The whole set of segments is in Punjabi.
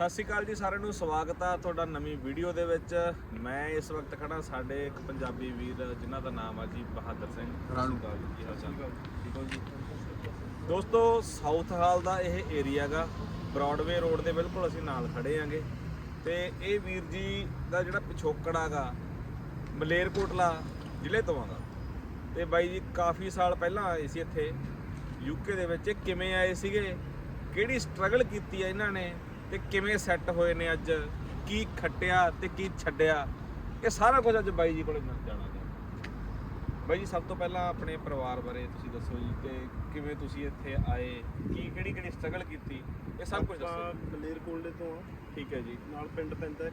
ਸਤਿ ਸ਼੍ਰੀ ਅਕਾਲ ਜੀ ਸਾਰਿਆਂ ਨੂੰ ਸਵਾਗਤ ਆ ਤੁਹਾਡਾ ਨਵੀਂ ਵੀਡੀਓ ਦੇ ਵਿੱਚ। ਮੈਂ ਇਸ ਵਕਤ ਖੜਾ ਸਾਡੇ ਇੱਕ ਪੰਜਾਬੀ ਵੀਰ ਜਿਨ੍ਹਾਂ ਦਾ ਨਾਮ ਆ ਜੀ ਬਹਾਦਰ ਸਿੰਘ। ਰਾਣੂ। ਸਤਿ ਸ਼੍ਰੀ ਅਕਾਲ ਜੀ, ਹਾਲ ਚਾਲ? ਠੀਕ ਹੋ ਜੀ ਦੋਸਤੋ ਸਾਊਥ ਹਾਲ ਦਾ ਇਹ ਏਰੀਆ ਗਾ। ਬ੍ਰੌਡਵੇ ਰੋਡ ਦੇ ਬਿਲਕੁਲ ਅਸੀਂ ਨਾਲ ਖੜੇ ਆਂਗੇ। ਤੇ ਇਹ ਵੀਰ ਜੀ ਦਾ ਜਿਹੜਾ ਪਿਛੋਕੜ ਆਗਾ ਮਲੇਰਕੋਟਲਾ ਜ਼ਿਲ੍ਹੇ ਤੋਂ ਆਗਾ ਤੇ ਬਾਈ ਜੀ ਕਾਫੀ ਸਾਲ ਪਹਿਲਾਂ ਆਏ ਸੀ ਇੱਥੇ। ਯੂਕੇ ਦੇ ਵਿੱਚ ਕਿਵੇਂ ਆਏ ਸੀਗੇ? ਕਿਹੜੀ ਸਟਰਗਲ ਕੀਤੀ ਆ ਇਹਨਾਂ ਨੇ? ਤੇ ਕਿਵੇਂ ਸੈੱਟ ਹੋਏ ਨੇ ਅੱਜ ਕੀ ਖੱਟਿਆ ਤੇ ਕੀ ਛੱਡਿਆ ਇਹ ਸਾਰਾ ਕੁਝ ਅੱਜ ਬਾਈ ਜੀ ਕੋਲੇ ਜਾਣਾਂਗੇ ਬਾਈ ਜੀ ਸਭ ਤੋਂ ਪਹਿਲਾਂ ਆਪਣੇ ਪਰਿਵਾਰ ਬਾਰੇ ਤੁਸੀਂ ਦੱਸੋ ਜੀ ਕਿ ਕਿਵੇਂ ਤੁਸੀਂ ਇੱਥੇ ਆਏ ਕੀ ਕਿਹੜੀ ਕਿਹੜੀ ਸਟਰਗਲ ਕੀਤੀ ਇਹ ਸਭ ਕੁਝ ਦੱਸੋ ਮਲੇਰਕੋਟਲੇ ਤੋਂ ਆ। ਠੀਕ ਹੈ ਜੀ। ਨਾਲ ਪਿੰਡ ਪੈਂਦਾ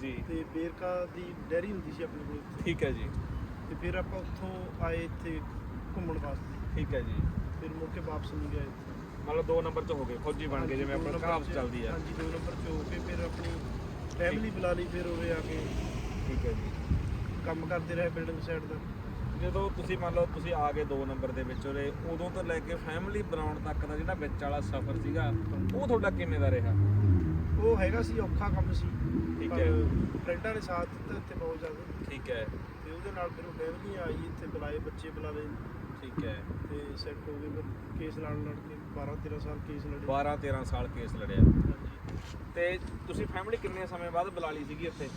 ਜੀ। ਤੇ ਬੇਰਕਾ ਦੀ ਡੈਰੀ ਹੁੰਦੀ ਸੀ ਆਪਣੇ ਕੋਲ। ਠੀਕ ਹੈ ਜੀ। ਤੇ ਫਿਰ ਆਪਾਂ ਉੱਥੋਂ ਆਏ ਇੱਥੇ ਘੁੰਮਣ ਵਾਸਤੇ। ਠੀਕ ਹੈ ਜੀ। ਫਿਰ ਮੁੜ ਕੇ ਵਾਪਸ ਨਹੀਂ ਗਏ। ਮਤਲਬ ਦੋ ਨੰਬਰ ਚ ਹੋ ਗਏ ਫੌਜੀ ਬਣ ਗਏ ਜਿਵੇਂ ਦੋ ਆਪਣਾ ਕਹਾਵਤ ਚੱਲਦੀ ਆ। ਹਾਂਜੀ ਦੋ ਨੰਬਰ ਚ ਹੋ ਕੇ ਫਿਰ ਆਪਣੀ ਫੈਮਿਲੀ ਬੁਲਾ ਲਈ ਫਿਰ ਉਰੇ ਆ ਕੇ ਠੀਕ ਹੈ ਜੀ। ਕੰਮ ਕਰਦੇ ਰਹੇ ਬਿਲਡਿੰਗ ਸਾਈਡ ਦਾ। ਜਦੋਂ ਤੁਸੀਂ ਮੰਨ ਲਓ ਤੁਸੀਂ ਆ ਗਏ 2 ਨੰਬਰ ਦੇ ਵਿੱਚ ਉਰੇ ਉਦੋਂ ਤੋਂ ਲੈ ਕੇ ਫੈਮਿਲੀ ਬਣਾਉਣ ਤੱਕ ਦਾ ਜਿਹੜਾ ਵਿੱਚ ਵਾਲਾ ਸਫ਼ਰ ਸੀਗਾ ਉਹ ਤੁਹਾਡਾ ਕਿਵੇਂ ਦਾ ਰਿਹਾ? ਉਹ ਹੈਗਾ ਸੀ ਔਖਾ ਕੰਮ ਸੀ। ਠੀਕ ਹੈ। ਫਰੈਂਡਾਂ ਨੇ ਸਾਥ ਦਿੱਤਾ ਇੱਥੇ ਬਹੁਤ ਜ਼ਿਆਦਾ। ਠੀਕ ਹੈ। ਤੇ ਉਹਦੇ ਨਾਲ ਫਿਰ ਉਹ ਫੈਮਿਲੀ ਆਈ ਇੱਥੇ ਬੁਲਾਏ ਬੱਚੇ ਬੁਲਾ ਲਏ ਠੀਕ ਹੈ। ਤੇ ਸੈੱਟ ਹੋ ਗਏ ਫਿਰ ਕੇਸ ਲੜ ਲੜ ਕੇ 12 13 ਸਾਲ ਕੇਸ ਲੜੇ। 12 13 ਸਾਲ ਕੇਸ ਲੜਿਆ। ਹਾਂਜੀ। ਤੇ ਤੁਸੀਂ ਫੈਮਿਲੀ ਕਿੰਨੇ ਸਮੇਂ ਬਾਅਦ ਬੁਲਾ ਲਈ ਸੀਗੀ ਇੱਥੇ?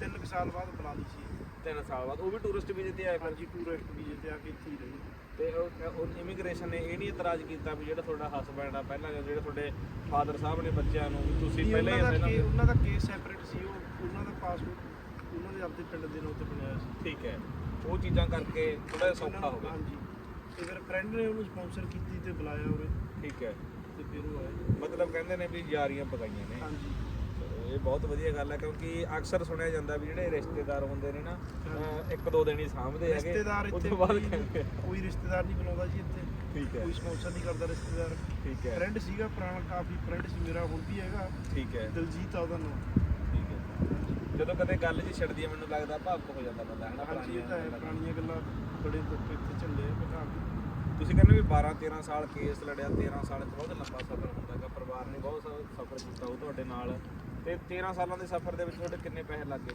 ਤਿੰਨ ਕੁ ਸਾਲ ਬਾਅਦ ਬੁਲਾ ਲਈ ਸੀ। 3 ਸਾਲ ਬਾਅਦ। ਉਹ ਵੀ ਟੂਰਿਸਟ ਵੀਜ਼ੇ ਤੇ ਆਏ ਫਿਰ? ਹਾਂਜੀ ਟੂਰਿਸਟ ਵੀਜ਼ੇ ਤੇ ਆ ਕੇ ਇੱਥੇ ਹੀ ਰਹੀ। ਤੇ ਉਹ ਇਮੀਗ੍ਰੇਸ਼ਨ ਨੇ ਇਹ ਨਹੀਂ ਇਤਰਾਜ਼ ਕੀਤਾ ਵੀ ਜਿਹੜਾ ਤੁਹਾਡਾ ਹਸਬੈਂਡ ਆ ਪਹਿਲਾਂ ਜਿਹੜੇ ਤੁਹਾਡੇ ਫਾਦਰ ਸਾਹਿਬ ਨੇ ਬੱਚਿਆਂ ਨੂੰ ਵੀ ਤੁਸੀਂ ਪਹਿਲਾਂ ਹੀ ਉਹਨਾਂ ਦਾ ਇਹਨਾਂ ਉਹਨਾਂ ਦਾ ਕੇਸ ਸੈਪਰੇਟ ਸੀ। ਉਹ ਉਹਨਾਂ ਦਾ ਪਾਸਪੋਰਟ ਉਹਨਾਂ ਦੇ ਆਪਦੇ ਪਿੰਡ ਦੇ ਨਾਂ ਤੇ ਬਣਾਇਆ ਸੀ। ਠੀਕ ਹੈ। ਉਹ ਚੀਜ਼ਾਂ ਕਰਕੇ ਥੋੜਾ ਸੌਖਾ ਹੋ ਗਿਆ। ਹਾਂਜੀ। ਤੇ ਫਿਰ ਫਰੈਂਡ ਨੇ ਉਹਨੂੰ ਸਪਾਂਸਰ ਕੀਤੀ ਤੇ ਬੁਲਾਇਆ ਉਰੇ ਠੀਕ ਹੈ। ਤੇ ਫਿਰ ਉਹ ਆਏ। ਮਤਲਬ ਕਹਿੰਦੇ ਨੇ ਵੀ ਯਾਰੀਆਂ ਪਕਾਈਆਂ ਨੇ। ਹਾਂਜੀ। ਇਹ ਬਹੁਤ ਵਧੀਆ ਗੱਲ ਹੈ ਕਿਉਂਕਿ ਅਕਸਰ ਸੁਣਿਆ ਜਾਂਦਾ ਵੀ ਜਿਹੜੇ ਰਿਸ਼ਤੇਦਾਰ ਹੁੰਦੇ ਨੇ ਨਾ ਇੱਕ ਦੋ ਦਿਨ ਹੀ ਸਾਂਭਦੇ ਹੈਗੇ। ਰਿਸ਼ਤੇਦਾਰ ਇੱਥੇ ਕੋਈ- ਰਿਸ਼ਤੇਦਾਰ ਨਹੀਂ ਬੁਲਾਉਂਦਾ ਜੀ ਇੱਥੇ। ਠੀਕ ਹੈ। ਕੋਈ ਸਪਾਂਸਰ ਨਹੀਂ ਕਰਦਾ ਰਿਸ਼ਤੇਦਾਰ। ਠੀਕ ਹੈ। ਫਰੈਂਡ ਸੀਗਾ ਪੁਰਾਣਾ ਕਾਫੀ ਫਰੈਂਡ ਸੀ ਮੇਰਾ ਹੁਣ ਵੀ ਹੈਗਾ। ਠੀਕ ਹੈ। ਦਲਜੀਤ ਆ ਉਹਦਾ ਨਾਮ। ਠੀਕ ਹੈ। ਜਦੋਂ ਕਦੇ ਗੱਲ ਜੀ ਛੱਡਦੀ ਹੈ ਮੈਨੂੰ ਲੱਗਦਾ ਭਾਵੁਕ ਹੋ ਜਾਂਦਾ ਬੰਦਾ ਹਨਾ ਹਾਂਜੀ ਇਹ ਤਾਂ ਹੈ ਪੁਰਾਣੀਆਂ ਪੁਰਾਣੀਆਂ ਗੱਲਾਂ। ਬੜੇ ਦੁੱਖ ਇੱਥੇ ਝੱਲੇ ਆ ਬਣਾ ਤੁਸੀਂ ਕਹਿੰਦੇ ਵੀ 12 13 ਸਾਲ ਕੇਸ ਲੜਿਆ 13 ਸਾਲ ਬਹੁਤ ਲੰਬਾ ਸਫ਼ਰ ਹੁੰਦਾ ਹੈਗਾ ਪਰਿਵਾਰ ਨੇ ਬਹੁਤ ਸਫ਼ਰ ਕੀਤਾ ਉਹ ਤੁਹਾਡੇ ਨਾਲ। ਤੇ 13 ਸਾਲਾਂ ਦੇ ਸਫ਼ਰ ਦੇ ਵਿੱਚ ਤੁਹਾਡੇ ਕਿੰਨੇ ਪੈਸੇ ਲੱਗੇ?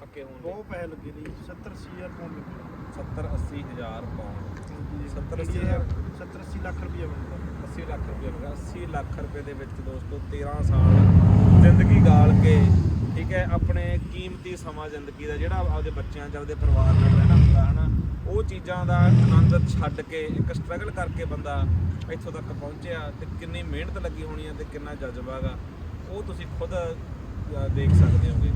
ਪੱਕੇ ਹੋਣ ਦੇ? ਬਹੁਤ ਪੈਸੇ ਲੱਗੇ ਨੇ 70 80 ਹਜ਼ਾਰ ਪਾਉਂਡ ਲੱਗੇ। 70 80 ਹਜ਼ਾਰ ਪਾਉਂਡ 70 70 ਹਜ਼ਾਰ 70 80 ਲੱਖ ਰੁਪਇਆ ਬਣਦਾ। 80 ਲੱਖ ਰੁਪਏ ਗਿਆ 80 ਲੱਖ ਰੁਪਏ ਦੇ ਵਿੱਚ ਦੋਸਤੋ 13 ਸਾਲ ਜ਼ਿੰਦਗੀ ਗਾਲ ਕੇ ਠੀਕ ਹੈ ਆਪਣੇ ਕੀਮਤੀ ਸਮਾਂ ਜ਼ਿੰਦਗੀ ਦਾ ਜਿਹੜਾ ਆਪਦੇ ਬੱਚਿਆਂ ਚ ਆਪਦੇ ਪਰਿਵਾਰ ਨਾਲ ਰਹਿਣਾ ਹੁੰਦਾ ਹਨਾ? ਉਹ ਚੀਜ਼ਾਂ ਦਾ ਆਨੰਦ ਛੱਡ ਕੇ ਇੱਕ ਸਟਰਗਲ ਕਰਕੇ ਬੰਦਾ ਇੱਥੋਂ ਤੱਕ ਪਹੁੰਚਿਆ ਤੇ ਕਿੰਨੀ ਮਿਹਨਤ ਲੱਗੀ ਹੋਣੀ ਹੈ ਤੇ ਕਿੰਨਾ ਜਜ਼ਬਾ ਗਾ। ਉਹ ਤੁਸੀਂ ਖੁਦ ਦੇਖ ਸਕਦੇ ਹੋਗੇ।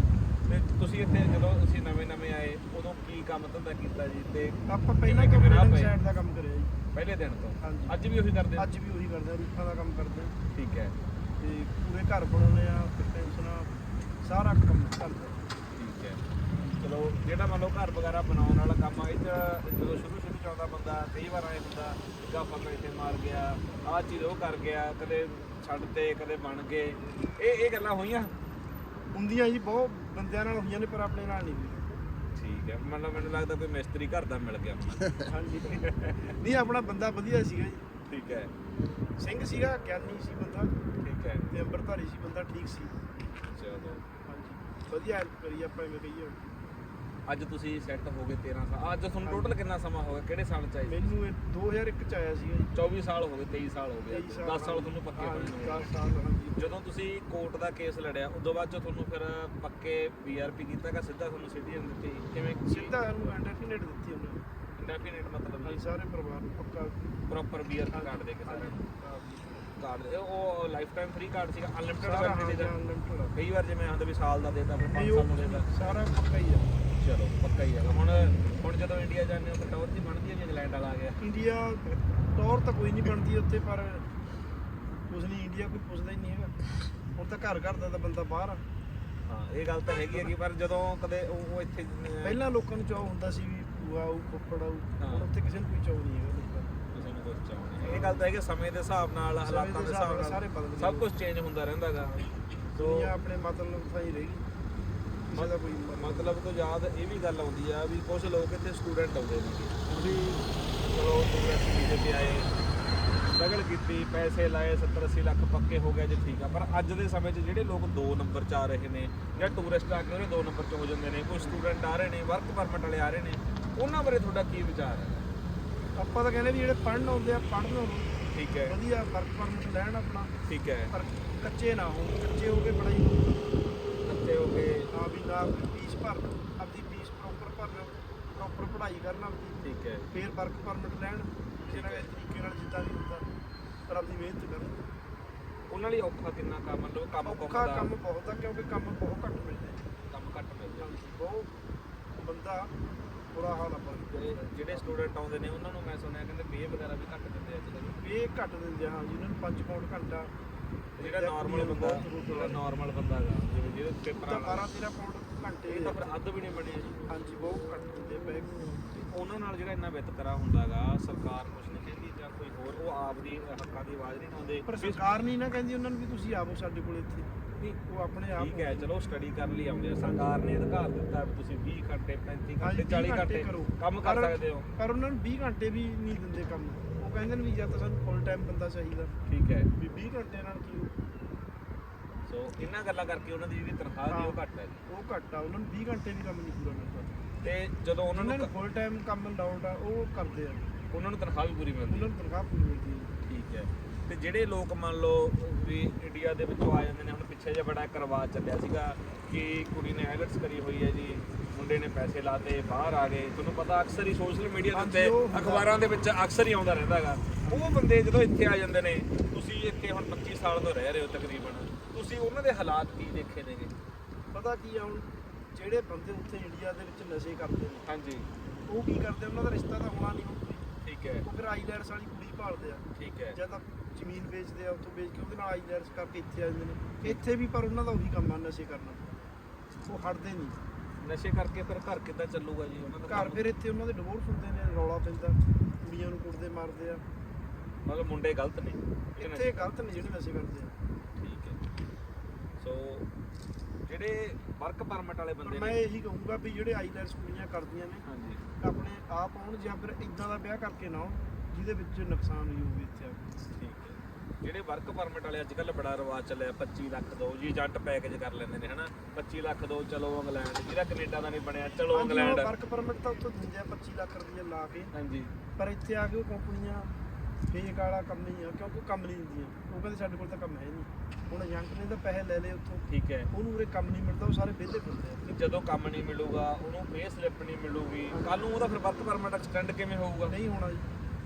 ਤੇ ਤੁਸੀਂ ਇੱਥੇ ਜਦੋਂ ਅਸੀਂ ਨਵੇਂ ਨਵੇਂ ਆਏ ਉਦੋਂ ਕੀ ਕੰਮ ਧੰਦਾ ਕੀਤਾ ਜੀ ਤੇ ਆਪਾਂ ਪਹਿਲਾਂ ਕਿਵੇਂ ਰਾਹ ਪਏ? ਸਾਈਡ ਦਾ ਕੰਮ ਕਰਿਆ ਜੀ। ਪਹਿਲੇ ਦਿਨ ਤੋਂ। ਅੱਜ ਵੀ ਉਹੀ ਕਰਦੇ? ਅੱਜ ਵੀ ਉਹੀ ਕਰਦੇ ਰੂਫਾਂ ਦਾ ਕੰਮ ਕਰਦੇ ਠੀਕ ਹੈ। ਤੇ ਪੂਰੇ ਘਰ ਬਣਾਉਂਦੇ ਆ ਤੇ ਪੈਨਸ਼ਨਾਂ ਸਾਰਾ ਕੰਮ ਕਰਦੇ ਚਲੋ ਜਿਹੜਾ ਮੰਨ ਲਓ ਘਰ ਵਗੈਰਾ ਬਣਾਉਣ ਵਾਲਾ ਕੰਮ ਆ ਇਹ 'ਚ ਜਦੋਂ ਸ਼ੁਰੂ ਸ਼ੁਰੂ ਚ ਆਉਂਦਾ ਬੰਦਾ ਕਈ ਵਾਰ ਆਏ ਹੁੰਦਾ ਗਾ ਆਪਾਂ ਇੱਥੇ ਮਾਰ ਗਿਆ ਆਹ ਚੀਜ਼ ਉਹ ਕਰ ਗਿਆ ਕਦੇ ਛੱਡ ਤੇ ਕਦੇ ਬਣ ਗਏ। ਇਹ ਇਹ ਗੱਲਾਂ ਹੋਈਆਂ? ਹੁੰਦੀਆਂ ਜੀ ਬਹੁਤ ਬੰਦਿਆਂ ਨਾਲ ਹੋਈਆਂ ਨੇ ਪਰ ਆਪਣੇ ਨਾਲ ਨਹੀਂ ਹੋਈਆਂ। ਠੀਕ ਹੈ ਮਤਲਬ ਮੈਨੂੰ ਲੱਗਦਾ ਕੋਈ ਮਿਸਤਰੀ ਘਰ ਦਾ ਮਿਲ ਗਿਆ ਹੁਣ। ਹਾਂਜੀ। ਨਹੀਂ ਆਪਣਾ ਬੰਦਾ ਵਧੀਆ ਸੀਗਾ ਜੀ। ਠੀਕ ਹੈ। ਸਿੰਘ ਸੀਗਾ ਗਿਆਨੀ ਸੀ ਬੰਦਾ। ਠੀਕ ਹੈ। ਤੇ ਅੰਮ੍ਰਿਤਧਾਰੀ ਸੀ ਬੰਦਾ ਠੀਕ ਸੀ। ਚਲੋ। ਹਾਂਜੀ। ਵਧੀਆ ਹੈਲਪ ਕਰੀ ਆਪਾਂ ਐਵੇਂ ਕਹੀਏ ਅੱਜ ਤੁਸੀਂ ਸੈੱਟ ਹੋ ਗਏ 13 ਸਾਲ। ਅੱਜ ਤੁਹਾਨੂੰ ਟੋਟਲ ਕਿੰਨਾ ਸਮਾਂ ਹੋ ਗਿਆ? ਕਿਹੜੇ ਸਾਲ ਚ ਆਏ ਮੈਨੂੰ ਇਹ 2001 ਚ ਆਇਆ ਸੀਗਾ ਜੀ। 24 ਸਾਲ ਹੋ ਗਏ 23 ਸਾਲ ਹੋ ਗਏ। 23 10 ਸਾਲ ਤੁਹਾਨੂੰ ਪੱਕੇ ਹੋਏ ਨੂੰ। 10 ਸਾਲ ਹਾਂਜੀ। ਜਦੋਂ ਤੁਸੀਂ ਕੋਰਟ ਦਾ ਕੇਸ ਲੜਿਆ ਉਦੋਂ ਬਾਅਦ ਚ ਤੁਹਾਨੂੰ ਫਿਰ ਪੱਕੇ ਬੀਆਰਪੀ ਕੀਤਾ ਕਿ ਸਿੱਧਾ ਤੁਹਾਨੂੰ ਸਿਟੀਜ਼ਨ ਦਿੱਤੀ? ਕਿਵੇਂ ਸਿੱਧਾ ਇਹਨੂੰ ਇੰਡੈਫੀਨਿਟ ਦਿੱਤੀ ਉਹਨੇ। ਡੈਫੀਨਿਟ ਮਤਲਬ ਹਾਂਜੀ ਸਾਰੇ ਪਰਿਵਾਰ ਨੂੰ ਪੱਕਾ। ਪ੍ਰੋਪਰ ਬੀਆਰਪੀ ਕਾਰਡ ਦੇ ਕੇ ਸਾਰਿਆਂ ਨੂੰ ਕਾਰਡ ਉਹ ਲਾਈਫ ਟਾਈਮ ਫ੍ਰੀ ਕਾਰਡ ਸੀਗਾ ਅਨਲਿਮਿਟਡ ਸਾਰਾ ਵੈਲਿਡਿਟੀ ਦਾ ਕਈ ਵਾਰ ਜਿਵੇਂ ਆਂਦੇ ਵੀ ਸਾਲ ਦਾ ਦੇਤਾ ਫਿਰ 5 ਨਹੀਂ ਸਾਲ ਨੂੰ ਦੇਤਾ। ਸਾਰਾ ਪੱਕਾ ਹੀ ਆ। ਚਲੋ ਪੱਕਾ ਹੀ ਹੈਗਾ ਹੁਣ ਹੁਣ ਜਦੋਂ ਇੰਡੀਆ ਜਾਂਦੇ ਹੋ ਤਾਂ ਟੌਰ ਦੀ ਬਣਦੀ ਹੈ ਵੀ ਇੰਗਲੈਂਡ ਵਾਲਾ ਆ ਗਿਆ? ਇੰਡੀਆ ਟੌਰ ਤਾਂ ਕੋਈ ਨਹੀਂ ਬਣਦੀ ਉੱਥੇ ਪਰ ਕੁਝ ਨਹੀਂ ਇੰਡੀਆ ਕੋਈ ਪੁੱਛਦਾ ਹੀ ਨਹੀਂ ਹੈਗਾ। ਹੁਣ ਤਾਂ ਘਰ ਘਰ ਦਾ ਤਾਂ ਬੰਦਾ ਬਾਹਰ ਆ। ਹਾਂ ਇਹ ਗੱਲ ਤਾਂ ਹੈਗੀ ਹੈਗੀ ਪਰ ਜਦੋਂ ਕਦੇ ਉਹ ਉਹ ਇੱਥੇ ਪਹਿਲਾਂ ਲੋਕਾਂ ਨੂੰ ਚਾਹ ਹੁੰਦਾ ਸੀ ਵੀ ਭੂਆ ਹਾਂ। ਹੁਣ ਉੱਥੇ ਕਿਸੇ ਨੂੰ ਕੋਈ ਚਾਹ ਨਹੀਂ ਹੈਗਾ ਨੂੰ। ਇਹ ਗੱਲ ਤਾਂ ਹੈ ਕਿ ਸਮੇਂ ਦੇ ਹਿਸਾਬ ਨਾਲ ਹਾਲਾਤਾਂ ਦੇ ਹਿਸਾਬ ਨਾਲ ਸਭ। ਕੁਝ ਚੇਂਜ ਹੁੰਦਾ ਰਹਿੰਦਾਗਾ ਦੁਨੀਆ ਆਪਣੇ ਮਤਲਬ ਤਾਂ ਹੀ ਰਹੇਗੀ ਮਤਲਬ ਮਤਲਬ ਤੋਂ ਯਾਦ ਇਹ ਵੀ ਗੱਲ ਆਉਂਦੀ ਆ ਵੀ ਕੁਝ ਲੋਕ ਇੱਥੇ ਸਟੂਡੈਂਟ ਆਉਂਦੇ ਨੇ। ਵੀ ਚਲੋ ਟੂਰਿਸਟ ਵੀਜ਼ੇ ਤੇ ਆਏ ਸਟਰਗਲ ਕੀਤੀ ਪੈਸੇ ਲਾਏ 70 80 ਲੱਖ ਪੱਕੇ ਹੋ ਗਏ ਜੀ ਠੀਕ ਆ। ਪਰ ਅੱਜ ਦੇ ਸਮੇਂ 'ਚ ਜਿਹੜੇ ਲੋਕ 2 ਨੰਬਰ 'ਚ ਆ ਰਹੇ ਨੇ ਜਾਂ ਟੂਰਿਸਟ ਆ ਕੇ ਉਹਨੇ 2 ਨੰਬਰ 'ਚ ਹੋ ਜਾਂਦੇ ਨੇ ਕੋਈ ਸਟੂਡੈਂਟ ਆ ਰਹੇ ਨੇ ਵਰਕ ਪਰਮਿਟ ਵਾਲੇ ਆ ਰਹੇ ਨੇ ਉਹਨਾਂ ਬਾਰੇ ਤੁਹਾਡਾ ਕੀ ਵਿਚਾਰ ਹੈ? ਆਪਾਂ ਤਾਂ ਕਹਿੰਦੇ ਵੀ ਜਿਹੜੇ ਪੜ੍ਹਨ ਆਉਂਦੇ ਆ ਪੜ੍ਹਨ ਠੀਕ ਹੈ। ਵਧੀਆ ਵਰਕ ਪਰਮਿਟ ਲੈਣ ਆਪਣਾ। ਠੀਕ ਹੈ। ਪਰ ਕੱਚੇ ਨਾ ਹੋਣ ਕੱਚੇ ਹੋ ਕੇ ਪੜ੍ਹਾਈ ਗਏ ਆ ਵੀ ਨਾ ਫੀਸ ਭਰ ਆਪਦੀ ਫੀਸ ਪ੍ਰੋਪਰ ਭਰਨ ਪ੍ਰੋਪਰ ਪੜ੍ਹਾਈ ਕਰਨ ਆਪਦੀ। ਠੀਕ ਹੈ। ਫੇਰ ਵਰਕ ਪਰਮਿਟ ਲੈਣ ਨਾ ਕਿਸੇ ਤਰੀਕੇ ਨਾਲ ਜਿੱਦਾਂ ਵੀ ਹੁੰਦਾ ਪਰ ਆਪਦੀ ਮਿਹਨਤ ਕਰਨ ਉਹਨਾਂ ਲਈ ਔਖਾ ਕਿੰਨਾ ਕੰਮ ਮਤਲਬ ਕੰਮ ਕੁੰਮ ਔਖਾ ਦਾ ਕੰਮ ਬਹੁਤ ਆ ਕਿਉਂਕਿ ਕੰਮ ਬਹੁਤ ਘੱਟ ਮਿਲਦੇ ਆ। ਕੰਮ ਘੱਟ ਮਿਲਦਾ ਹਾਂਜੀ, ਬਹੁਤ ਬੰਦਾ ਬੁਰਾ ਹਾਲ ਆ ਪਰ ਤੇ ਜਿਹੜੇ ਸਟੂਡੈਂਟ ਆਉਂਦੇ ਨੇ ਉਹਨਾਂ ਨੂੰ ਮੈਂ ਸੁਣਿਆ ਕਹਿੰਦੇ ਪੇ ਵਗੈਰਾ ਵੀ ਘੱਟ ਦਿੰਦੇ ਅੱਜ ਕੱਲ੍ਹ। ਇਹ ਘੱਟ ਦਿੰਦੇ ਆ ਹਾਂ ਜੀ ਉਹਨਾਂ ਨੂੰ 5 ਪਾਉਂਡ ਘੰਟਾ। ਜਿਹੜਾ ਨਾਰਮਲ ਬੰਦਾ ਜਿਹੜਾ ਨਾਰਮਲ ਬੰਦਾ ਹੈਗਾ ਜਿਵੇਂ ਜਿਹਦੇ ਪੇਪਰਾਂ ਤਾਂ ਵਾਲਾ 12 13 ਪਾਉਂਡ ਘੰਟੇ ਇਹ ਤਾਂ ਫਿਰ ਅੱਧ ਵੀ ਨਹੀਂ ਬਣਿਆ ਜੀ। ਹਾਂਜੀ ਬਹੁਤ ਘੱਟ ਦਿੰਦੇ ਪਏ ਉਹਨਾਂ ਨਾਲ ਜਿਹੜਾ ਇੰਨਾ ਵਿਤਕਰਾ ਹੁੰਦਾਗਾ ਸਰਕਾਰ ਕੁਝ ਨਹੀਂ ਕਹਿੰਦੀ ਜਾਂ ਕੋਈ ਹੋਰ ਉਹ ਆਪ ਦੀ ਹੱਕਾਂ ਦੀ ਆਵਾਜ਼ ਨਹੀਂ ਉਠਾਉਂਦੇ। ਪਰ ਵੀ- ਸਰਕਾਰ ਨਹੀਂ ਨਾ ਕਹਿੰਦੀ ਉਹਨਾਂ ਨੂੰ ਵੀ ਤੁਸੀਂ ਆਵੋ ਸਾਡੇ ਕੋਲ ਇੱਥੇ। ਨਹੀਂ, ਉਹ ਆਪਣੇ ਆਪ ਠੀਕ ਹੈ ਚਲੋ ਸਟੱਡੀ ਕਰਨ ਲਈ ਆਉਂਦੇ ਆ। ਸਰਕਾਰ ਨੇ ਅਧਿਕਾਰ ਦਿੱਤਾ ਵੀ ਤੁਸੀਂ 20 ਘੰਟੇ 35 ਹਾਂਜੀ, ਘੰਟੇ 40 ਵੀਹ ਘੰਟੇ ਕਰੋ। ਕੰਮ ਕਰ ਪਰ- ਸਕਦੇ ਹੋ। ਪਰ ਉਹਨਾਂ ਨੂੰ 20 ਘੰਟੇ ਵੀ ਨਹੀਂ ਦਿੰਦੇ ਕੰਮ। ਉਹ ਕਹਿੰਦੇ ਨੇ ਵੀ ਜਾਂ ਤਾਂ ਸਾਨੂੰ ਫੁੱਲ ਟਾਈਮ ਬੰਦਾ ਚਾਹੀਦਾ ਠੀਕ ਹੈ ਵੀ 20 ਘੰਟੇ ਨਾਲ ਕੀ? ਸੋ ਇਹਨਾਂ ਗੱਲਾਂ ਕਰਕੇ ਉਹਨਾਂ ਦੀ ਜਿਹੜੀ ਤਨਖਾਹ ਦੀ ਉਹ। ਘੱਟ ਹੈ ਜੀ। ਉਹ ਘੱਟ ਆ ਉਹਨਾਂ ਨੂੰ 20 ਘੰਟੇ ਵੀ ਕੰਮ ਨਹੀਂ ਪੂਰਾ ਮਿਲਦਾ ਤੇ ਜਦੋਂ ਉਹਨਾਂ ਉਹਨਾਂ ਨੂੰ ਨੂੰ ਫੁੱਲ ਟਾਈਮ ਕੰਮ ਲਾਉਟ ਆ ਉਹ ਕਰਦੇ ਆ ਉਹਨਾਂ ਨੂੰ ਤਨਖਾਹ ਵੀ ਪੂਰੀ ਮਿਲਦੀ ਉਹਨਾਂ ਨੂੰ ਤਨਖਾਹ ਪੂਰੀ ਮਿਲਦੀ ਹੈ ਠੀਕ ਹੈ ਤੇ ਜਿਹੜੇ ਲੋਕ ਮੰਨ ਲਓ ਵੀ ਇੰਡੀਆ ਦੇ ਵਿੱਚੋਂ ਆ ਜਾਂਦੇ ਨੇ ਹੁਣ ਪਿੱਛੇ ਜਿਹਾ ਬੜਾ ਇੱਕ ਰਿਵਾਜ ਚੱਲਿਆ ਸੀਗਾ ਕਿ ਕੁੜੀ ਨੇ ਆਈਲਟਸ ਕਰੀ ਹੋਈ ਹੈ ਜੀ ਮੁੰਡੇ ਨੇ ਪੈਸੇ ਲਾਤੇ ਬਾਹਰ ਆ ਗਏ। ਤੁਹਾਨੂੰ ਪਤਾ ਅਕਸਰ ਹੀ ਸੋਸ਼ਲ ਮੀਡੀਆ ਦੇ ਉੱਤੇ ਹੁੰਦਾ। ਅਖਬਾਰਾਂ ਦੇ ਵਿੱਚ ਅਕਸਰ ਹੀ ਆਉਂਦਾ ਰਹਿੰਦਾ ਹੈਗਾ। ਉਹ ਬੰਦੇ ਜਦੋਂ ਇੱਥੇ ਆ ਜਾਂਦੇ ਨੇ ਤੁਸੀਂ ਇੱਥੇ ਹੁਣ 25 ਸਾਲ ਤੋਂ ਰਹਿ ਰਹੇ ਹੋ ਤਕਰੀਬਨ। ਤੁਸੀਂ ਉਹਨਾਂ ਦੇ ਹਾਲਾਤ ਕੀ ਦੇਖੇ ਨੇਗੇ ਪਤਾ ਕੀ ਆ ਹੁਣ ਜਿਹੜੇ ਬੰਦੇ ਉੱਥੇ ਇੰਡੀਆ ਦੇ ਵਿੱਚ ਨਸ਼ੇ ਕਰਦੇ ਨੇ ਹਾਂਜੀ। ਉਹ ਕੀ ਕਰਦੇ ਉਹਨਾਂ ਦਾ ਰਿਸ਼ਤਾ ਤਾਂ ਹੋਣਾ ਨਹੀਂ ਕੋਈ। ਠੀਕ ਹੈ। ਉਹ ਫਿਰ ਆਈਲੈਂਡਸ ਵਾਲੀ ਕੁੜੀ ਭਾਲਦੇ ਆ। ਠੀਕ ਹੈ। ਜਾਂ ਤਾਂ ਜ਼ਮੀਨ ਵੇਚਦੇ ਆ ਉੱਥੋਂ ਵੇਚ ਕੇ ਉਹਦੇ ਨਾਲ ਆਈਲੈਂਡਸ ਕਰਕੇ ਇੱਥੇ ਆ ਜਾਂਦੇ ਨੇ। ਇੱਥੇ ਵੀ ਪਰ ਉਹਨਾਂ ਦਾ ਉਹੀ ਕੰਮ ਆ ਨਸ਼ੇ ਕਰਨਾ। ਉਹ ਹਟਦੇ ਨਹੀਂ। ਨਸ਼ੇ ਕਰਕੇ ਫਿਰ ਘਰ ਕਿੱਦਾਂ ਚੱਲੂਗਾ ਜੀ ਉਹਨਾਂ ਦਾ ਘਰ? ਫਿਰ ਇੱਥੇ ਉਹਨਾਂ ਦੇ ਡਿਵੋਰਸ ਹੁੰਦੇ ਨੇ ਰੌਲਾ ਪੈਂਦਾ ਕੁੜੀਆਂ ਨੂੰ ਕੁੱਟਦੇ ਮਾਰਦੇ ਆ। ਮਤਲਬ ਮੁੰਡੇ ਗਲਤ ਨੇ? ਜਿਹੜੇ ਇੱਥੇ ਗਲਤ ਨੇ ਜਿਹੜੇ ਨਸ਼ੇ ਕਰਦੇ ਆ। ਠੀਕ ਹੈ। ਸੋ ਜਿਹੜੇ ਵਰਕ ਪਰਮਿਟ ਵਾਲੇ ਬੰਦੇ ਮੈਂ ਨੇ ਇਹੀ ਕਹੂੰਗਾ ਵੀ ਜਿਹੜੇ ਆਈਲੈਂਡਸ ਕੁੜੀਆਂ ਕਰਦੀਆਂ ਨੇ ਹਾਂਜੀ। ਆਪਣੇ ਆਪ ਆਉਣ ਜਾਂ ਫਿਰ ਇਦਾਂ ਦਾ ਵਿਆਹ ਕਰਕੇ ਨਾ ਆਉਣ ਜਿਹਦੇ ਵਿੱਚ ਨੁਕਸਾਨ ਹੀ ਹੋਵੇ ਇੱਥੇ ਆ ਕੇ। ਜਿਹੜੇ ਵਰਕ ਪਰਮਿਟ ਵਾਲੇ ਅੱਜ ਕੱਲ ਬੜਾ ਰਿਵਾਜ ਚੱਲਿਆ 25 ਲੱਖ ਦੋ ਜੀ ਜੱਟ ਪੈਕੇਜ ਕਰ ਲੈਂਦੇ ਨੇ ਹਨਾ? 25 ਲੱਖ ਦੋ ਚਲੋ ਇੰਗਲੈਂਡ ਜਿਹਦਾ ਕੈਨੇਡਾ ਦਾ ਨਹੀਂ ਬਣਿਆ ਚਲੋ ਇੰਗਲੈਂਡ। ਵਰਕ ਪਰਮਿਟ ਤਾਂ ਉੱਥੋਂ ਦਿੰਦੇ ਆ 25 ਲੱਖ ਰੁਪਏ ਲਾ ਕੇ। ਹਾਂਜੀ। ਪਰ ਇੱਥੇ ਆ ਕੇ ਉਹ ਕੰਪਨੀਆਂ ਫੇਕ ਵਾਲਾ ਕੰਮ ਹੀ ਆ ਕਿਉਂਕਿ ਕੰਮ ਨਹੀਂ ਦਿੰਦੀਆਂ। ਉਹ ਕਹਿੰਦੇ ਸਾਡੇ ਕੋਲ ਤਾਂ ਕੰਮ ਹੈ ਨਹੀਂ। ਹੁਣ ਏਜੰਟ ਨੇ ਤਾਂ ਪੈਸੇ ਲੈ ਲਏ ਉੱਥੋਂ। ਠੀਕ ਹੈ। ਉਹਨੂੰ ਉਰੇ ਕੰਮ ਨਹੀਂ ਮਿਲਦਾ ਉਹ ਸਾਰੇ ਵਿਹਲੇ ਫਿਰਦੇ ਆ। ਜਦੋਂ ਕੰਮ ਨਹੀਂ ਮਿਲੂਗਾ ਉਹਨੂੰ ਪੇ ਸਲਿੱਪ ਨਹੀਂ ਮਿਲੂਗੀ ਕੱਲ ਨੂੰ ਉਹਦਾ ਫਿਰ ਵਰਕ ਪਰਮਿਟ ਐਕਸਟੈਂਡ ਕਿਵੇਂ ਹੋਊਗਾ? ਨਹੀਂ ਹੋਣਾ ਜੀ।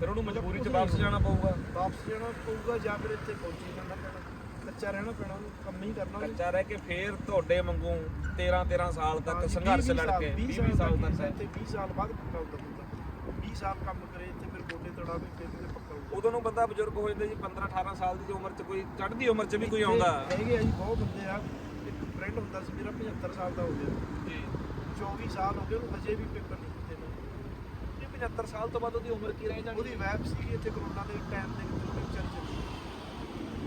ਫਿਰ ਉਹਨੂੰ ਮਜਬੂਰੀ 'ਚ ਵਾਪਸ ਜਾਣਾ ਪਊਗਾ। ਵਾਪਸ ਜਾਣਾ ਪਊਗਾ ਜਾਂ ਫਿਰ ਇੱਥੇ ਪਹੁੰਚੀ ਜਾਣਾ ਪੈਣਾ। ਕੱਚਾ ਰਹਿਣਾ ਪੈਣਾ ਉਹਨੂੰ ਕੰਮ ਹੀ ਕਰਨਾ ਉਹਨੇ। ਕੱਚਾ ਰਹਿ ਕੇ ਫੇਰ ਤੁਹਾਡੇ ਵਾਂਗੂ 13 13 ਸਾਲ ਤੱਕ ਹਾਂਜੀ, ਸੰਘਰਸ਼ ਲੜ ਕੇ 20 ਸਾਲ ਸਾਲ ਤੱਕ ਤੱਕ। ਇੱਥੇ 20 ਸਾਲ ਬਾਅਦ ਪੱਕਾ ਹੁੰਦਾ ਬੰਦਾ। 20 ਸਾਲ ਕੰਮ ਕਰੇ ਇੱਥੇ ਫਿਰ ਗੋਡੇ ਤੜਾਵੇ ਫਿਰ ਕਿਤੇ ਪੱਕਾ ਹੋਊਗਾ ਉਦੋਂ ਨੂੰ ਬੰਦਾ ਬਜ਼ੁਰਗ ਹੋ ਜਾਂਦਾ ਜੀ 15 18 ਸਾਲ ਦੀ ਉਮਰ 'ਚ ਕੋਈ ਚੜ੍ਹਦੀ ਉਮਰ 'ਚ ਵੀ ਕੋਈ ਆਉਂਦਾ। ਇੱਥੇ ਹੈਗੇ ਆ ਜੀ ਬਹੁਤ ਬੰਦੇ ਆ। ਇੱਕ ਫਰੈਂਡ ਹੁੰਦਾ ਸੀ ਮੇਰਾ 75 ਸਾਲ ਦਾ ਹੋ ਗਿਆ। ਜੀ। 24 ਸਾਲ ਹੋ ਗਏ ਉਹਨੂੰ ਹਜੇ ਵੀ ਪੇਪਰ ਨਹੀਂ ਦਿੱਤੇ ਨੇ ਇਹ 75 ਸਾਲ ਤੋਂ ਬਾਅਦ ਉਹਦੀ ਉਮਰ ਕੀ ਰਹਿ ਜਾਣੀ? ਉਹਦੀ ਵੈਬ ਸੀਗੀ ਇੱਥੇ ਕਰੋਨਾ ਦੇ ਟਾਈਮ ਦੇ ਵਿੱਚ ਉਹਨੇ ਚੱਲ ਚੱਲੀ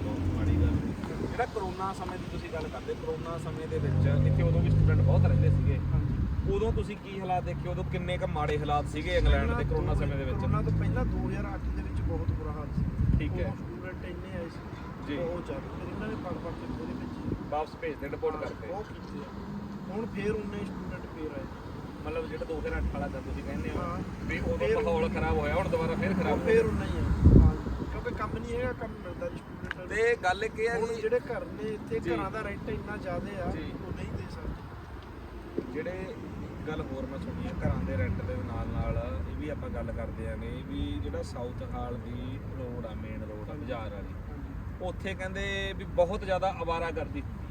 ਬਹੁਤ ਮਾੜੀ ਗੱਲ ਜਿਹੜਾ ਕਰੋਨਾ ਸਮੇਂ ਦੀ ਤੁਸੀਂ ਗੱਲ ਕਰਦੇ ਕਰੋਨਾ ਸਮੇਂ ਦੇ ਵਿੱਚ ਇੱਥੇ ਉਦੋਂ ਵੀ ਸਟੂਡੈਂਟ ਬਹੁਤ ਰਹਿੰਦੇ ਸੀਗੇ। ਹਾਂਜੀ। ਉਦੋਂ ਤੁਸੀਂ ਕੀ ਹਾਲਾਤ ਦੇਖੇ? ਉਦੋਂ ਕਿੰਨੇ ਕ ਮਾੜੇ ਹਾਲਾਤ ਸੀਗੇ ਇੰਗਲੈਂਡ ਦੇ ਕਰੋਨਾ ਸਮੇਂ ਦੇ ਵਿੱਚ? ਕਰੋਨਾ ਤੋਂ ਪਹਿਲਾਂ 2008 ਦੇ ਵਿੱਚ ਬਹੁਤ ਬੁਰਾ ਹਾਲ ਸੀ। ਠੀਕ ਹੈ। ਸਟੂਡੈਂਟ ਇੰਨੇ ਆਏ ਸੀ। ਜੀ। ਬਹੁਤ ਜ਼ਿਆਦਾ। ਫਿਰ ਇਹਨਾਂ ਨੇ ਪੜ ਪੜ ਕੇ ਉਹਦੇ ਵਿੱਚ ਵਾਪਸ ਭੇਜਦੇ ਰਿਪੋਰਟ ਕਰਕੇ। ਬਹੁਤ ਕੀਤੇ ਆ। ਹੁਣ ਫੇਰ ਉਨੇ ਸਟੂਡੈਂਟ ਫੇਰ ਆਏ। ਮਤਲਬ ਜਿਹੜਾ 2008 ਵਾਲਾ ਤਾਂ ਤੁਸੀਂ ਕਹਿੰਦੇ ਹੋ। ਵੀ ਉਦੋਂ ਮਾਹੌਲ ਖਰਾਬ ਹੋਇਆ ਹੁਣ ਦੁਬਾਰਾ ਫੇਰ ਖਰਾਬ ਹੋ ਫੇਰ ਉਨਾ ਹੀ ਹਾਂ ਕਿਉਂਕਿ ਕੰਮ ਨਹੀਂ ਹੈਗਾ ਕੰਮ ਮਿਲਦਾ ਜੀ ਸਟੂਡੈਂਟਾਂ ਨੂੰ ਤੇ ਗੱਲ ਕੀ ਹੈ ਹੁਣ ਕਿ ਜਿਹੜੇ ਘਰ ਨੇ ਇੱਥੇ ਜੀ। ਘਰਾਂ ਦਾ ਰੈਂਟ ਇੰਨਾ ਜ਼ਿਆਦਾ ਆ ਜੀ। ਉਹ ਨਹੀਂ ਦੇ ਸਕਦੇ ਜਿਹੜੇ ਇੱਕ ਗੱਲ ਹੋਰ ਮੈਂ ਸੁਣੀ ਹੈ ਘਰਾਂ ਦੇ ਰੈਂਟ ਦੇ ਨਾਲ ਨਾਲ ਇਹ ਵੀ ਆਪਾਂ ਗੱਲ ਕਰਦੇ ਆਂਗੇ ਵੀ ਜਿਹੜਾ ਸਾਊਥ ਹਾਲ ਦੀ ਰੋਡ ਆ ਮੇਨ ਰੋਡ ਆ ਬਾਜ਼ਾਰ ਵਾਲੀ ਉੱਥੇ ਕਹਿੰਦੇ ਵੀ ਬਹੁਤ ਜ਼ਿਆਦਾ ਆਵਾਰਾਗਰਦੀ ਹੁੰਦੀ ਹੈਗੀ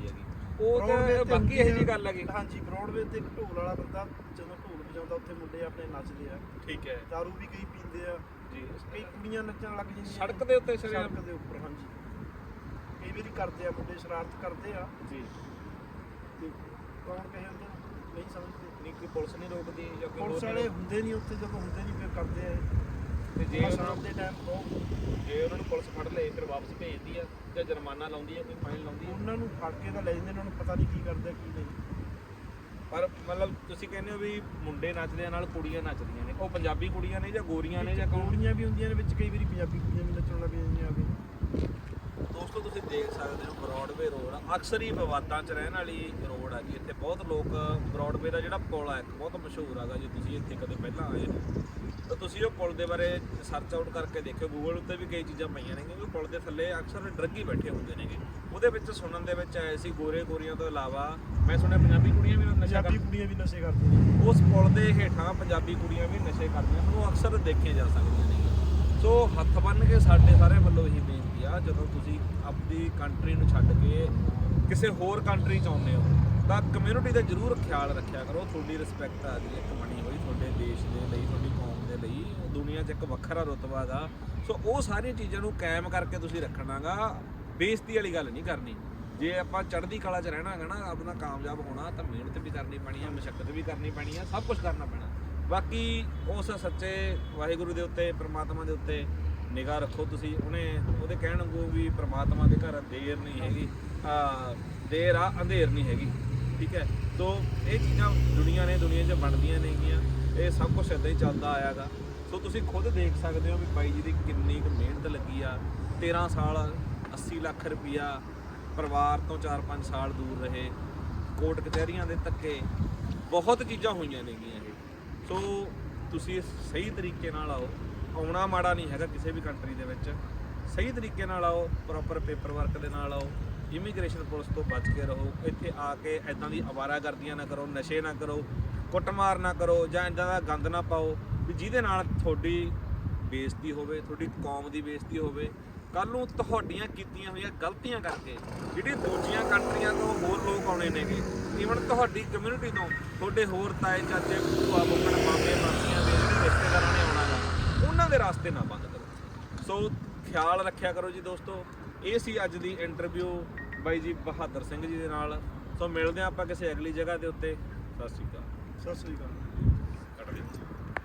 ਉਹ ਤਾਂ ਬਾਕੀ ਇਹ ਜੀ। ਗੱਲ ਹੈਗੀ ਹਾਂਜੀ ਬ੍ਰੌਡਵੇ ਤੇ ਇੱਕ ਢੋਲ ਵਾਲਾ ਬੰਦਾ ਜਦੋਂ ਢੋਲ ਵਜਾਉਂਦਾ ਉੱਥੇ ਮੁੰਡੇ ਆਪਣੇ ਨੱਚਦੇ ਆ। ਠੀਕ ਹੈ। ਦਾਰੂ ਵੀ ਕਈ ਪੀਂਦੇ ਆ। ਜੀ। ਕਈ ਕੁੜੀਆਂ ਨੱਚਣ ਲੱਗ ਜਾਂਦੀਆਂ। ਸੜਕ ਦੇ ਉੱਤੇ? ਸੜਕ ਦੇ ਉੱਪਰ ਹਾਂਜੀ। ਕਈ ਵਾਰੀ ਕਰਦੇ ਆ ਮੁੰਡੇ ਸ਼ਰਾਰਤ ਕਰਦੇ ਆ। ਜੀ। ਤੇ ਕੌਣ ਕਹੇ ਉਹਨੂੰ ਨਹੀਂ ਸਮਝਦੇ। ਨਹੀਂ ਕੋਈ ਪੁਲਿਸ ਨਹੀਂ ਰੋਕਦੀ ਜਾਂ ਕੋਈ ਪੁਲਿਸ ਵਾਲੇ ਹੁੰਦੇ ਨਹੀਂ ਉੱਥੇ ਜਦੋਂ ਹੁੰਦੇ ਨਹੀਂ ਫਿਰ ਕਰਦੇ ਆ ਤੇ ਜੇ ਸ਼ਾਮ ਨੂੰ ਦੇ ਟਾਈਮ ਬਹੁਤ ਜੇ ਉਹਨਾਂ ਨੂੰ ਪੁਲਿਸ ਫੜ ਲਏ ਫਿਰ ਵਾਪਸ ਭੇਜਦੀ ਆ ਜਾਂ ਜੁਰਮਾਨਾ ਲਾਉਂਦੀ ਆ ਕੋਈ ਫਾਈਨ ਲਾਉਂਦੀ ਆ? ਉਹਨਾਂ ਨੂੰ ਫੜ ਕੇ ਤਾਂ ਲੈ ਜਾਂਦੇ ਉਹਨਾਂ ਨੂੰ ਪਤਾ ਨਹੀਂ ਕੀ ਕਰਦੇ ਆ, ਕੀ ਨਹੀਂ। ਪਰ ਮਤਲਬ ਤੁਸੀਂ ਕਹਿੰਦੇ ਹੋ ਵੀ ਮੁੰਡੇ ਨੱਚਦੇ ਆ ਨਾਲ ਕੁੜੀਆਂ ਨੱਚਦੀਆਂ ਨੇ। ਉਹ ਪੰਜਾਬੀ ਕੁੜੀਆਂ ਨੇ ਜਾਂ ਗੋਰੀਆਂ ਨੇ ਜਾਂ ਕੌਣ? ਕੁੜੀਆਂ ਵੀ ਹੁੰਦੀਆਂ ਨੇ ਵਿੱਚ ਕਈ ਵਾਰੀ ਪੰਜਾਬੀ ਕੁੜੀਆਂ ਵੀ ਨੱਚਣ ਲੱਗ ਜਾਂਦੀਆਂ ਆ ਕੇ ਦੋਸਤੋ ਤੁਸੀਂ ਦੇਖ ਸਕਦੇ ਹੋ ਬ੍ਰੌਡਵੇ ਰੋਡ ਅਕਸਰ ਹੀ ਵਿਵਾਦਾਂ 'ਚ ਰਹਿਣ ਵਾਲੀ ਰੋਡ ਆ ਜੀ। ਇੱਥੇ ਬਹੁਤ ਲੋਕ ਬ੍ਰੌਡਵੇ ਦਾ ਜਿਹੜਾ ਪੁਲ ਆ ਇੱਕ ਬਹੁਤ ਮਸ਼ਹੂਰ ਹੈਗਾ ਜੇ ਤੁਸੀਂ ਇੱਥੇ ਕਦੇ ਪਹਿਲਾਂ ਆਏ ਹੋ। ਤਾਂ ਤੁਸੀਂ ਉਹ ਪੁਲ ਦੇ ਬਾਰੇ ਸਰਚ ਆਊਟ ਕਰਕੇ ਦੇਖਿਓ ਗੂਗਲ ਉੱਤੇ ਵੀ ਕਈ ਚੀਜ਼ਾਂ ਪਈਆਂ ਨੇ ਕਿਉਂਕਿ ਪੁਲ ਦੇ ਥੱਲੇ ਅਕਸਰ ਡਰੱਗੀ ਬੈਠੇ ਹੁੰਦੇ ਨੇਗੇ। ਉਹਦੇ ਵਿੱਚ ਸੁਣਨ ਦੇ ਵਿੱਚ ਆਏ ਸੀ ਗੋਰੇ ਗੋਰੀਆਂ ਤੋਂ ਇਲਾਵਾ ਮੈਂ ਸੁਣਿਆ ਪੰਜਾਬੀ ਕੁੜੀਆਂ ਵੀ ਨਸ਼ਾ ਪੰਜਾਬੀ ਕਰ ਕੁੜੀਆਂ ਵੀ ਨਸ਼ੇ ਕਰਦੀਆਂ ਉਸ ਪੁਲ ਦੇ ਹੇਠਾਂ ਪੰਜਾਬੀ ਕੁੜੀਆਂ ਵੀ ਨਸ਼ੇ ਕਰਦੀਆਂ ਉਹ ਅਕਸਰ ਦੇਖੀਆਂ ਜਾ ਸਕਦੀਆਂ ਨੇ ਸੋ ਹੱਥ ਬੰਨ ਕੇ ਸਾਡੇ ਸਾਰੇ ਵੱਲੋਂ ਇਹੀ ਬੇਨਤੀ ਆ ਜਦੋਂ ਤੁਸੀਂ ਆਪਣੀ ਕੰਟਰੀ ਨੂੰ ਛੱਡ ਕੇ ਕਿਸੇ ਹੋਰ ਕੰਟਰੀ ਚ ਆਉਂਦੇ ਹੋ ਤਾਂ ਕਮਿਊਨਿਟੀ ਦਾ ਜ਼ਰੂਰ ਖਿਆਲ ਰੱਖਿਆ ਕਰੋ। ਤੁਹਾਡੀ ਰਿਸਪੈਕਟ ਆ ਗਈ ਇੱਕ ਬਣੀ ਹੋਈ ਤੁਹਾਡੇ ਦੇਸ਼ ਦੇ ਲਈ ਤੁਹਾਡੀ ਕੌਮ ਦੇ ਲਈ ਦੁਨੀਆ 'ਚ ਇੱਕ ਵੱਖਰਾ ਰੁਤਬਾ ਗਾ ਸੋ ਉਹ ਸਾਰੀਆਂ ਚੀਜ਼ਾਂ ਨੂੰ ਕਾਇਮ ਕਰਕੇ ਤੁਸੀਂ ਰੱਖਣਾਗਾ। ਬੇਇੱਜ਼ਤੀ ਵਾਲੀ ਗੱਲ ਨਹੀਂ ਕਰਨੀ। ਜੇ ਆਪਾਂ ਚੜ੍ਹਦੀ ਕਲਾ 'ਚ ਰਹਿਣਾ ਹੈਗਾ ਨਾ, ਆਪਣਾ ਕਾਮਯਾਬ ਹੋਣਾ, ਤਾਂ ਮਿਹਨਤ ਵੀ ਕਰਨੀ ਪੈਣੀ ਆ, ਮਸ਼ੱਕਤ ਵੀ ਕਰਨੀ ਪੈਣੀ ਆ, ਸਭ ਕੁਝ ਕਰਨਾ ਪੈਣਾ। ਬਾਕੀ ਉਸ ਸੱਚੇ ਵਾਹਿਗੁਰੂ ਦੇ ਉੱਤੇ, ਪ੍ਰਮਾਤਮਾ ਦੇ ਉੱਤੇ ਨਿਗਾਹ ਰੱਖੋ ਤੁਸੀਂ। ਉਹਨੇ ਉਹਦੇ ਕਹਿਣ ਵਾਂਗੂ ਵੀ ਪ੍ਰਮਾਤਮਾ ਦੇ ਘਰ ਦੇਰ ਨਹੀਂ ਹੈਗੀ। ਆ, ਦੇਰ ਆ, ਅੰਧੇਰ ਨਹੀਂ ਹੈਗੀ। ਠੀਕ ਹੈ? ਸੋ ਇਹ ਚੀਜ਼ਾਂ ਦੁਨੀਆ ਨੇ ਦੁਨੀਆ 'ਚ ਬਣਦੀਆਂ ਨੇਗੀਆਂ। ਇਹ ਸਭ ਕੁਝ ਇਦਾਂ ਹੀ ਚੱਲਦਾ ਆਇਆਗਾ। ਸੋ ਤੁਸੀਂ ਖੁਦ ਦੇਖ ਸਕਦੇ ਹੋ ਵੀ ਬਾਈ ਜੀ ਦੀ ਕਿੰਨੀ ਕੁ ਮਿਹਨਤ ਲੱਗੀ ਆ। 13 ਸਾਲ 80 ਲੱਖ ਰੁਪਈਆ ਪਰਿਵਾਰ ਤੋਂ 4-5 ਸਾਲ ਦੂਰ ਰਹੇ। ਕੋਰਟ ਕਚਹਿਰੀਆਂ ਦੇ ਧੱਕੇ, ਬਹੁਤ ਚੀਜ਼ਾਂ ਹੋਈਆਂ ਨੇਗੀਆਂ ਇਹ। ਸੋ ਤੁਸੀਂ ਸਹੀ ਤਰੀਕੇ ਨਾਲ ਆਓ। ਆਉਣਾ ਮਾੜਾ ਨਹੀਂ ਹੈਗਾ ਕਿਸੇ ਵੀ ਕੰਟਰੀ ਦੇ ਵਿੱਚ। ਸਹੀ ਤਰੀਕੇ ਨਾਲ ਆਓ ਪ੍ਰੋਪਰ ਪੇਪਰ ਵਰਕ ਦੇ ਨਾਲ ਆਓ। ਇਮੀਗ੍ਰੇਸ਼ਨ ਪੁਲਿਸ ਤੋਂ ਬਚ ਕੇ ਰਹੋ। ਇੱਥੇ ਆ ਕੇ ਐਦਾਂ ਦੀ ਅਵਾਰਾਗਰਦੀਆਂ ਨਾ ਕਰੋ, ਨਸ਼ੇ ਨਾ ਕਰੋ, ਕੁੱਟਮਾਰ ਨਾ ਕਰੋ ਜਾਂ ਐਦਾਂ ਦਾ ਗੰਦ ਨਾ ਪਾਓ। ਵੀ ਜਿਹਦੇ ਨਾਲ ਤੁਹਾਡੀ ਬੇਇੱਜ਼ਤੀ ਹੋਵੇ, ਤੁਹਾਡੀ ਕੌਮ ਦੀ ਬੇਇੱਜ਼ਤੀ ਹੋਵੇ ਕੱਲ ਨੂੰ ਤੁਹਾਡੀਆਂ ਕੀਤੀਆਂ ਹੋਈਆਂ ਗਲਤੀਆਂ ਕਰਕੇ, ਜਿਹੜੀ ਦੂਜੀਆਂ ਕੰਟਰੀਆਂ ਤੋਂ ਹੋਰ ਲੋਕ ਆਉਣੇ ਨੇਗੇ ਈਵਨ ਤੁਹਾਡੀ ਕਮਿਊਨਿਟੀ ਤੋਂ, ਤੁਹਾਡੇ ਹੋਰ ਤਾਏ, ਚਾਚੇ, ਭੂਆ ਬੁੱਕਣ ਮਾਮੇ, ਮਾਸੀਆਂ ਦੇ ਜਿਹੜੇ ਰਿਸ਼ਤੇਦਾਰਾਂ ਨੇ ਆਉਣਾ ਗਾ, ਉਹਨਾਂ ਦੇ ਰਾਸਤੇ ਨਾ ਬੰਦ ਕਰੋ। ਸੋ ਖਿਆਲ ਰੱਖਿਆ ਕਰੋ ਜੀ ਦੋਸਤੋ, ਇਹ ਸੀ ਅੱਜ ਦੀ ਇੰਟਰਵਿਊ ਬਾਈ ਜੀ ਬਹਾਦਰ ਸਿੰਘ ਜੀ ਦੇ ਨਾਲ। ਸੋ ਮਿਲਦੇ ਹਾਂ ਆਪਾਂ ਕਿਸੇ ਅਗਲੀ ਜਗ੍ਹਾ ਦੇ ਉੱਤੇ। ਸਤਿ ਸ਼੍ਰੀ ਅਕਾਲ। ਸਤਿ ਸ੍ਰੀ ਅਕਾਲ।